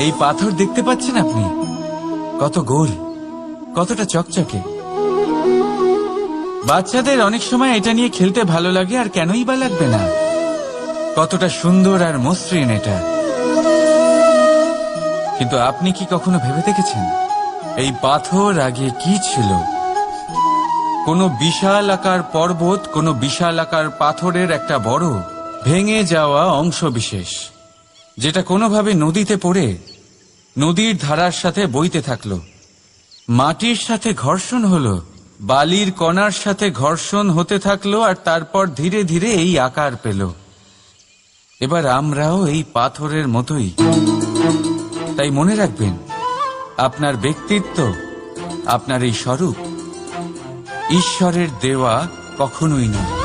এই পাথর দেখতে পাচ্ছেন আপনি? কত গোল, কতটা চকচকে। বাচ্চাদের অনেক সময় এটা নিয়ে খেলতে ভালো লাগে আর কেনই বা লাগবে না। কতটা সুন্দর আর মসৃণ এটা। কিন্তু আপনি কি কখনো ভেবে দেখেছেন? এই পাথর আগে কি ছিল? কোনো বিশাল আকার পর্বত, কোনো বিশাল আকার পাথরের একটা বড়, ভেঙে যাওয়া অংশ বিশেষ, যেটা কোনোভাবে নদীতে পড়ে নদীর ধারার সাথে বইতে থাকল। মাটির সাথে ঘর্ষণ হলো, বালির কণার সাথে ঘর্ষণ হতে থাকল আর তারপর ধীরে ধীরে এই আকার পেল। এবার আমরাও এই পাথরের মতোই। তাই মনে রাখবেন, আপনার ব্যক্তিত্ব, আপনার এই স্বরূপ ঈশ্বরের দেওয়া কখনোই নয়।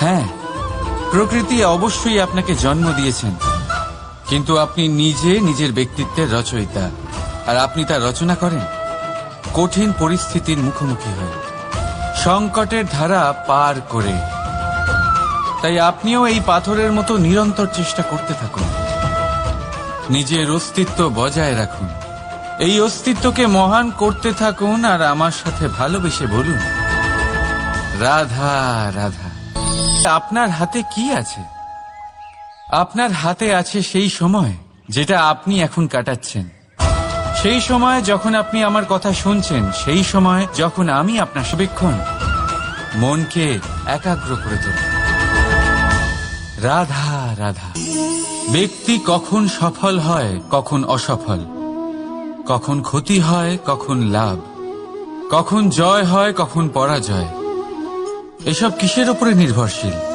হ্যাঁ প্রকৃতি অবশ্যই আপনাকে জন্ম দিয়েছেন। কিন্তু আপনি নিজে নিজের ব্যক্তিত্বের রচয়িতা। আর আপনি তা রচনা করেন। কঠিন পরিস্থিতির মুখোমুখি হয়ে। সংকটের ধারা পার করে। তাই আপনিও এই পাথরের মতো নিরন্তর চেষ্টা করতে থাকুন। নিজের অস্তিত্ব বজায় রাখুন। এই অস্তিত্বকে মহান করতে থাকুন আর আমার সাথে ভালোবেসে বলুন, রাধা রাধা। আপনার হাতে কি আছে? আপনার হাতে আছে সেই সময় যেটা আপনি এখন কাটাচ্ছেন। সেই সময় যখন আপনি আমার কথা শুনছেন, সেই সময় যখন আমি আপনার সবেক্ষণ মনকে একাগ্র করে তোল। রাধা রাধা। ব্যক্তি কখন সফল হয়, কখন অসফল। কখন ক্ষতি হয়, কখন লাভ। কখন জয় হয়, কখন পরাজয়। এসব কিসের উপরে নির্ভরশীল?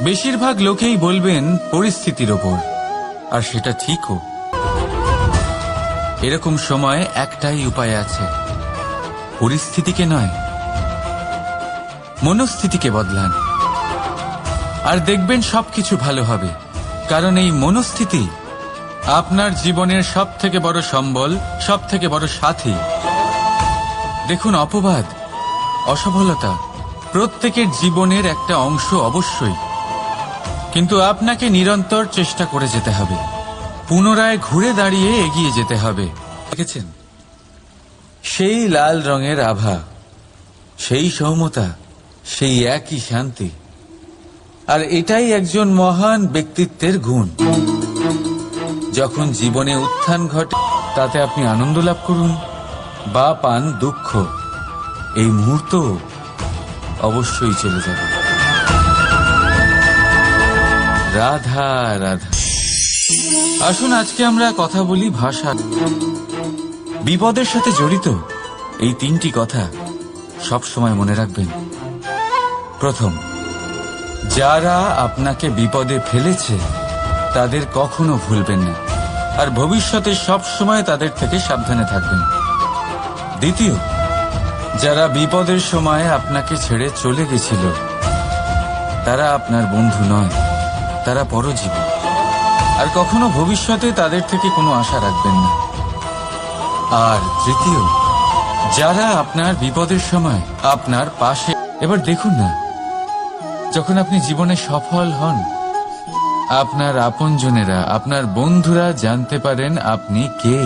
বেশিরভাগ লোকেই বলবেন পরিস্থিতির ওপর, আর সেটা ঠিকও। এরকম সময় একটাই উপায় আছে, পরিস্থিতিকে নয়, মনস্থিতিকে বদলান। আর দেখবেন সবকিছু ভালো হবে, কারণ এই মনস্থিতি আপনার জীবনের সব থেকে বড় সম্বল সব থেকে বড় সাথী। দেখুন, অপবাদ, অসফলতা প্রত্যেকের জীবনের একটা অংশ অবশ্যই। কিন্তু আপনাকে নিরন্তর চেষ্টা করে যেতে হবে। পুনরায় ঘুরে দাঁড়িয়ে এগিয়ে যেতে হবে। দেখেছেন? সেই লাল রঙের আভা, সেই সৌমতা সেই একই শান্তি। আর এটাই একজন মহান ব্যক্তিত্বের গুণ। যখন জীবনে উত্থান ঘটে, তাতে আপনি আনন্দ লাভ করুন বা পান দুঃখ। এই মুহূর্ত অবশ্যই চলে যাবে। রাধা রাধা। আসুন, আজকে আমরা কথা বলি ভাষা। বিপদের সাথে জড়িত, এই তিনটি কথা সব সময় মনে রাখবেন। প্রথম, যারা আপনাকে বিপদে ফেলেছে, তাদের কখনো ভুলবেন না। আর ভবিষ্যতে সব সময় তাদের থেকে সাবধানে থাকবেন। দ্বিতীয়, যারা বিপদের সময় আপনাকে ছেড়ে চলে গেছিল, তারা আপনার বন্ধু নয়। তারা পরজীবী। আর কখনো ভবিষ্যতে তাদের থেকে কোনো আশা রাখবেন না। আর তৃতীয়, যারা আপনার বিপদের সময় আপনার পাশে এবার দেখুন না, যখন আপনি জীবনে সফল হন, আপনার আপনজনেরা, আপনার বন্ধুরা জানতে পারেন আপনি কে।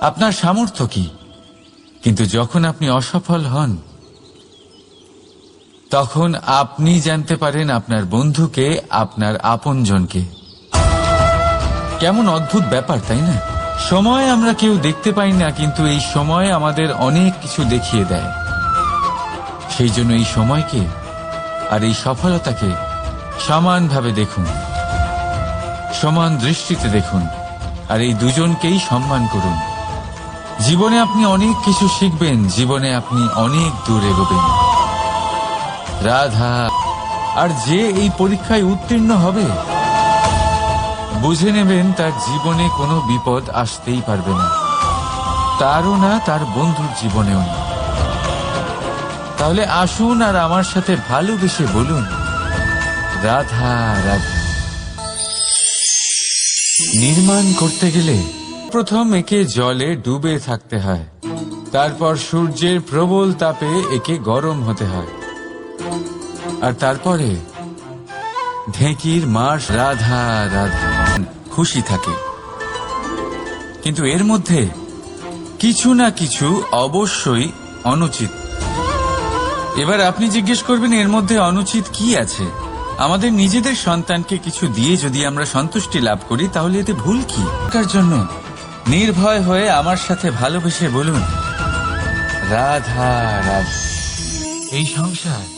আপনার সামর্থ্য কি? কিন্তু যখন আপনি অসফল হন তখন আপনি জানতে পারেন আপনার বন্ধুকে, আপনার আপনজনকে। কেমন অদ্ভুত ব্যাপার, তাই না? সময় আমরা কেউ দেখতে পাই না, কিন্তু এই সময় আমাদের অনেক কিছু দেখিয়ে দেয়। সেই জন্য এই সময়কে আর এই সফলতাকে সমানভাবে দেখুন। সমান দৃষ্টিতে দেখুন আর এই দুজনকেই সম্মান করুন। জীবনে আপনি অনেক কিছু শিখবেন, জীবনে আপনি অনেক দূর এগোবেন। রাধা, আর যে এই পরীক্ষায় উত্তীর্ণ হবে, বুঝে নেবেন তার জীবনে কোনো বিপদ আসতেই পারবে না। তারও না তার বন্ধুর জীবনেও না। তাহলে আসুন আর আমার সাথে ভালোবেসে বলুন, রাধা রাধা। নির্মাণ করতে গেলে প্রথম একে জলে ডুবে থাকতে হয়, তারপর সূর্যের প্রবল তাপে একে গরম হতে হয়। আর তারপরে ঢেঁকির মাস রাধা রাধা খুশি থাকে। কিন্তু এর মধ্যে কিছু না কিছু অবশ্যই অনুচিত। এবার আপনি জিজ্ঞেস করবেন, এর মধ্যে অনুচিত কি আছে? আমাদের নিজেদের সন্তানকে কিছু দিয়ে যদি আমরা সন্তুষ্টি লাভ করি, তাহলে এতে ভুল কি? জন্য নির্ভয় হয়ে আমার সাথে ভালোবেসে বলুন, রাধা রাধা। এই সংসার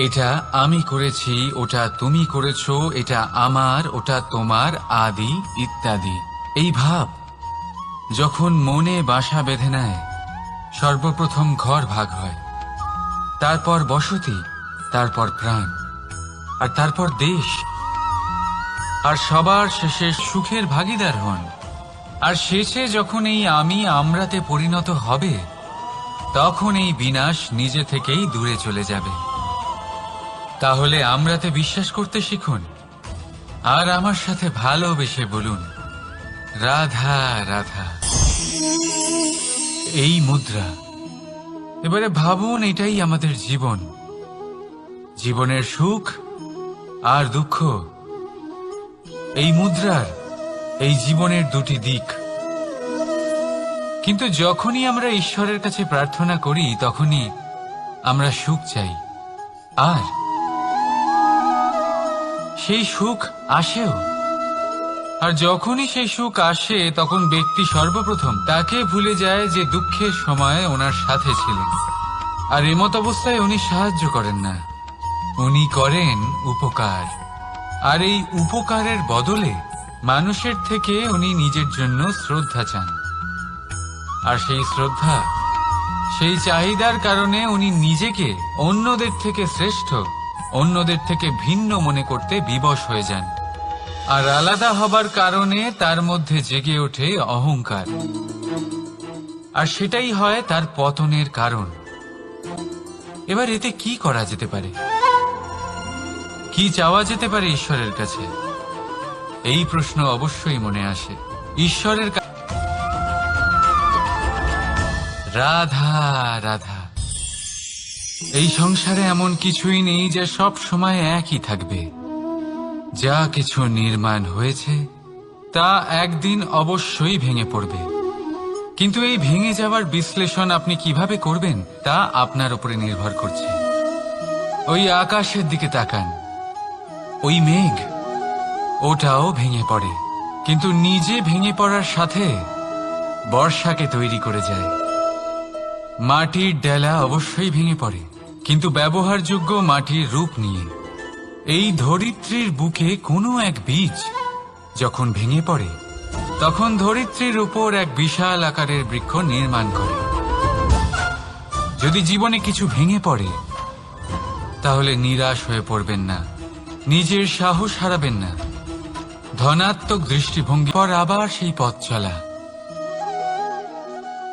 এটা আমি করেছি, ওটা তুমি করেছ, এটা আমার, ওটা তোমার, আদি, ইত্যাদি। এই ভাব, যখন মনে বাসা বেঁধে নেয়, সর্বপ্রথম ঘর ভাগ হয়। তারপর বসতি, তারপর প্রাণ, আর তারপর দেশ। আর সবার শেষে সুখের ভাগিদার হন। আর শেষে যখন এই আমি আমরাতে পরিণত হবে, তখন এই বিনাশ নিজে থেকেই দূরে চলে যাবে। তাহলে আমরাতে বিশ্বাস করতে শিখুন। আর আমার সাথে ভালোবেসে বলুন, রাধা রাধা। এই মুদ্রা। এবারে ভাবুন, এটাই আমাদের জীবন। জীবনের সুখ আর দুঃখ। এই মুদ্রার, এই জীবনের দুটি দিক। কিন্তু যখনই আমরা ঈশ্বরের কাছে প্রার্থনা করি, তখনই আমরা সুখ চাই। আর সেই সুখ আসেও। আর যখনই সেই সুখ আসে, তখন ব্যক্তি সর্বপ্রথম তাকে ভুলে যায় যে দুঃখের সময় ওনার সাথে ছিলেন। আর এমত অবস্থায় উনি সাহায্য করেন না। উনি করেন উপকার। আর এই উপকারের বদলে মানুষের থেকে উনি নিজের জন্য শ্রদ্ধা চান। আর সেই শ্রদ্ধা, সেই চাহিদার কারণে উনি নিজেকে অন্যদের থেকে শ্রেষ্ঠ অন্যদের থেকে ভিন্ন মনে করতে বিবশ হয়ে যান। আর আলাদা হবার কারণে তার মধ্যে জেগে ওঠে অহংকার। আর সেটাই হয় তার পতনের কারণ। এবার এতে কি করা যেতে পারে? কি চাওয়া যেতে পারে ঈশ্বরের কাছে? এই প্রশ্ন অবশ্যই মনে আসে। ঈশ্বরের রাধা রাধা। এই সংসারে এমন কিছুই নেই যে সব সময় একই থাকবে। যা কিছু নির্মাণ হয়েছে, তা একদিন অবশ্যই ভেঙে পড়বে। কিন্তু এই ভেঙে যাওয়ার বিশ্লেষণ আপনি কীভাবে করবেন, তা আপনার উপরে নির্ভর করছে। ওই আকাশের দিকে তাকান। ওই মেঘ, ওটাও ভেঙে পড়ে। কিন্তু নিজে ভেঙে পড়ার সাথে বর্ষাকে তৈরি করে যায়। মাটির ডেলা অবশ্যই ভেঙে পড়ে। কিন্তু ব্যবহারযোগ্য মাটির রূপ নিয়ে। এই ধরিত্রীর বুকে কোনো এক বীজ যখন ভেঙে পড়ে, তখন ধরিত্রীর উপর এক বিশাল আকারের বৃক্ষ নির্মাণ করে। যদি জীবনে কিছু ভেঙে পড়ে, তাহলে নিরাশ হয়ে পড়বেন না, নিজের সাহস হারাবেন না। ধনাত্মক দৃষ্টিভঙ্গি পর আবার সেই পথ চলা।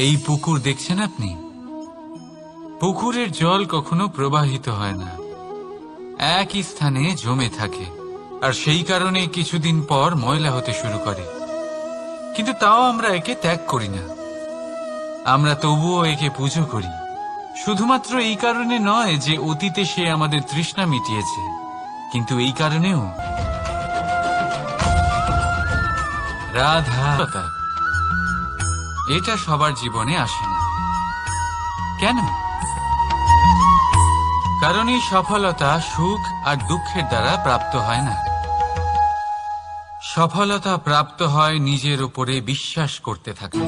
এই পুকুর দেখছেন আপনি? পুকুরের জল কখনো প্রবাহিত হয় না। একই স্থানে জমে থাকে, আর সেই কারণে কিছুদিন পর ময়লা হতে শুরু করে। কিন্তু তাও আমরা একে ত্যাগ করি না। আমরা তবুও একে পুজো করি। শুধুমাত্র এই কারণে নয় যে অতীতে সে আমাদের তৃষ্ণা মিটিয়েছে। কিন্তু এই কারণেও। রাধা। এটা সবার জীবনে আসে না। কেন? কারণ এই সফলতা সুখ আর দুঃখের দ্বারা প্রাপ্ত হয় না। সফলতা প্রাপ্ত হয় নিজের উপরে বিশ্বাস করতে থাকে।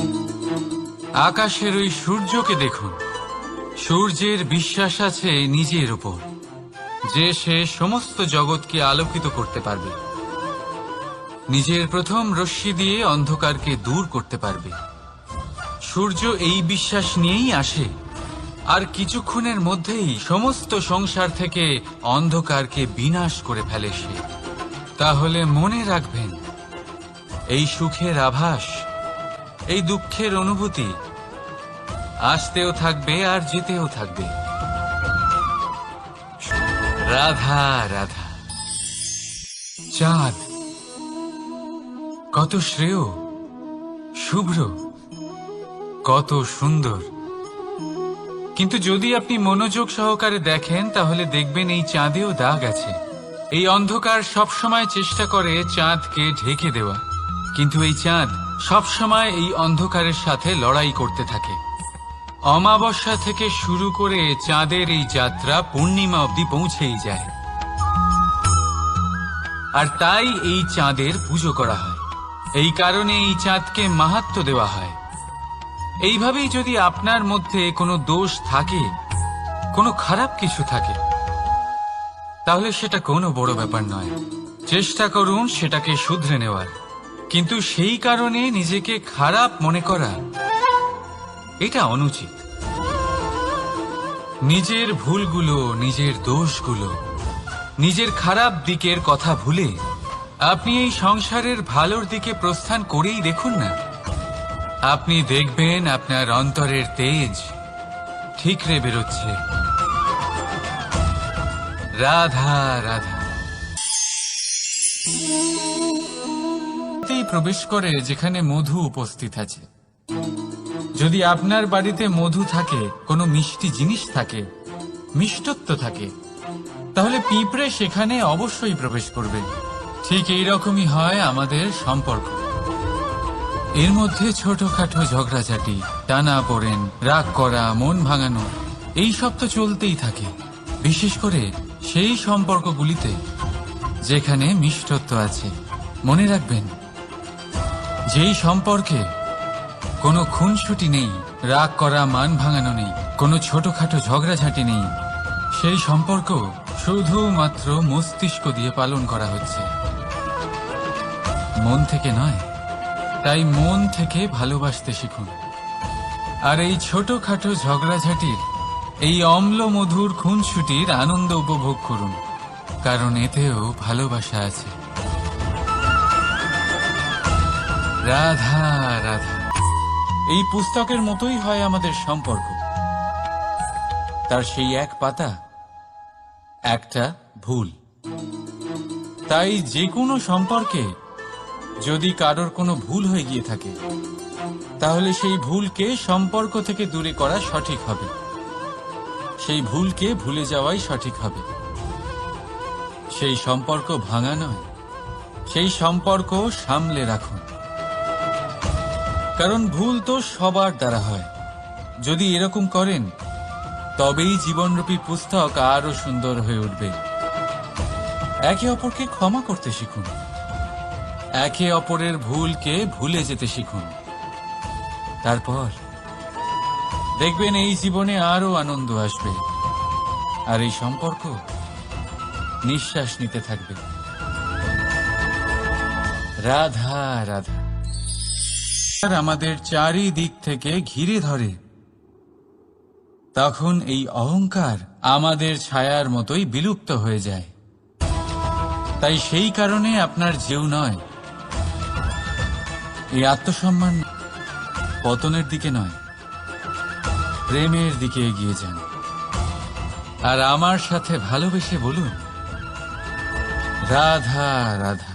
আকাশের ওই সূর্যকে দেখুন। সূর্যের বিশ্বাস আছে নিজের উপর। যে সে সমস্ত জগৎকে আলোকিত করতে পারবে। নিজের প্রথম রশ্মি দিয়ে অন্ধকারকে দূর করতে পারবে। সূর্য এই বিশ্বাস নিয়েই আসে। আর কিছুক্ষণের মধ্যেই সমস্ত সংসার থেকে অন্ধকারকে বিনাশ করে ফেলে সে। তাহলে মনে রাখবেন, এই সুখের আভাস, এই দুঃখের অনুভূতি আসতেও থাকবে আর যেতেও থাকবে। রাধা রাধা। চাঁদ, কত শ্রেয়, শুভ্র। কত সুন্দর। কিন্তু যদি আপনি মনোযোগ সহকারে দেখেন, তাহলে দেখবেন এই চাঁদেও দাগ আছে। এই অন্ধকার সবসময় চেষ্টা করে চাঁদকে ঢেকে দেওয়া। কিন্তু এই চাঁদ সবসময় এই অন্ধকারের সাথে লড়াই করতে থাকে। অমাবস্যা থেকে শুরু করে চাঁদের এই যাত্রা পূর্ণিমা অবধি পৌঁছেই যায়। আর তাই এই চাঁদের পুজো করা হয়। এই কারণে এই চাঁদকে মাহাত্ম দেওয়া হয়। এইভাবেই যদি আপনার মধ্যে কোনো দোষ থাকে, কোনো খারাপ কিছু থাকে, তাহলে সেটা কোনো বড় ব্যাপার নয়। চেষ্টা করুন সেটাকে শুধরে নেওয়ার। কিন্তু সেই কারণে নিজেকে খারাপ মনে করা, এটা অনুচিত। নিজের ভুলগুলো, নিজের দোষগুলো, নিজের খারাপ দিকের কথা ভুলে আপনি এই সংসারের ভালোর দিকে প্রস্থান করেই দেখুন না। আপনি দেখবেন আপনার অন্তরের তেজ ঠিকরে বেরোচ্ছে। রাধা রাধা। প্রবেশ করে যেখানে মধু উপস্থিত আছে। যদি আপনার বাড়িতে মধু থাকে, কোনো মিষ্টি জিনিস থাকে, মিষ্টত্ব থাকে, তাহলে পিঁপড়ে সেখানে অবশ্যই প্রবেশ করবে। ঠিক এই রকমই হয় আমাদের সম্পর্ক। এর মধ্যে ছোটখাটো ঝগড়াঝাটি, টানা পড়েন, রাগ করা, মন ভাঙানো, এই সব তো চলতেই থাকে। বিশেষ করে সেই সম্পর্কগুলিতে যেখানে মিষ্টত্ব আছে। মনে রাখবেন, যেই সম্পর্কে কোনো খুনসুটি নেই, রাগ করা, মান ভাঙানো নেই, কোনো ছোটখাটো ঝগড়াঝাটি নেই, সেই সম্পর্ক শুধুমাত্র মস্তিষ্ক দিয়ে পালন করা হচ্ছে। মন থেকে নয় তাই মন থেকে ভালোবাসতে শিখুন। আর এই ছোটখাটো ঝগড়াঝাটির, এই অম্ল মধুর খুনসুটির আনন্দ উপভোগ করুন, কারণ এতেও ভালোবাসা আছে। রাধা রাধা। এই পুস্তকের মতোই হয় আমাদের সম্পর্ক। তার সেই এক পাতা, একটা ভুল। তাই যে কোনো সম্পর্কে যদি কারোর কোনো ভুল হয়ে গিয়ে থাকে, তাহলে সেই ভুলকে সম্পর্ক থেকে দূরে করা সঠিক হবে। সেই ভুলকে ভুলে যাওয়াই সঠিক হবে। সেই সম্পর্ক ভাঙা নয়, সেই সম্পর্ক সামলে রাখুন। কারণ ভুল তো সবার দ্বারা হয়। যদি এরকম করেন, তবেই জীবনরূপী পুস্তক আরও সুন্দর হয়ে উঠবে। একে অপরকে ক্ষমা করতে শিখুন। একে অপরের ভুলকে ভুলে যেতে শিখুন। তারপর দেখবেন এই জীবনে আরও আনন্দ আসবে আর এই সম্পর্ক নিঃশ্বাস নিতে থাকবে। রাধা রাধা। আমাদের চারিদিক থেকে ঘিরে ধরে, তখন এই অহংকার আমাদের ছায়ার মতোই বিলুপ্ত হয়ে যায়। তাই সেই কারণে আপনার যেও নয় এই আত্মসম্মান পতনের দিকে নয়, প্রেমের দিকে এগিয়ে যান। আর আমার সাথে ভালোবেসে বলুন, রাধা রাধা।